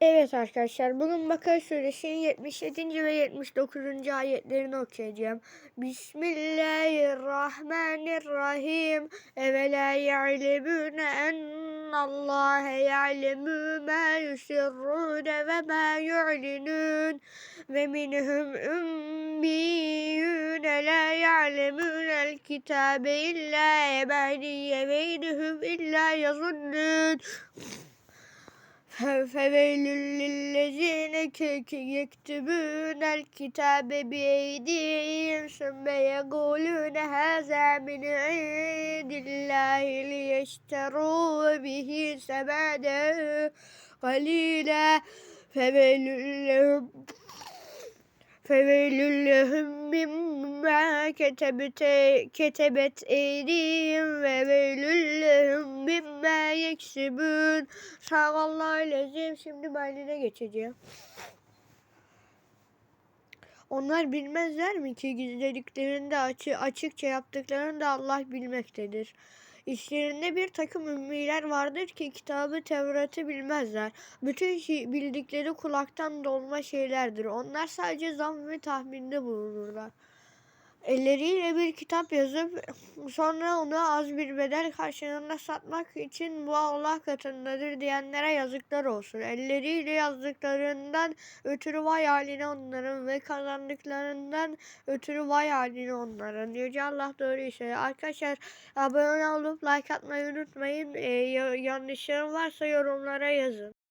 Evet arkadaşlar bugün Bakara suresinin 77. ve 79. ayetlerini okuyacağım. Bismillahirrahmanirrahim. Evela ya'lemune ennallâhe ya'lemü mâ yusirrûne ve mâ yu'linûn. Ve minhum ümmiyyûne la ya'lemûnel kitâbe illâ ebâdiyye ve inhum illâ yazunnûn. فويل للذين يكتبون الكتاب بأيديهم ثم يقولون هذا من عند الله ليشتروا به ثمنا قليلا فويل لهم فويل لهم مما كتبت كتبت أيديهم وويل لهم مما يكسبون Sağallahu lezim. Şimdi Berlin'e geçeceğim. Onlar bilmezler mi ki gizlediklerinde açı, açıkça yaptıklarını da Allah bilmektedir. İşlerinde bir takım ümmiler vardır ki kitabı Tevrat'ı bilmezler. Bütün şey, bildikleri kulaktan dolma şeylerdir. Onlar sadece zam ve tahminde bulunurlar. Elleriyle bir kitap yazıp sonra onu az bir bedel karşılığında satmak için bu Allah katındadır diyenlere yazıklar olsun. Elleriyle yazdıklarından ötürü vay haline onların ve kazandıklarından ötürü vay haline onların. Yüce Allah doğru söylüyor. Arkadaşlar abone olup like atmayı unutmayın. Ee, yanlışlarım varsa yorumlara yazın.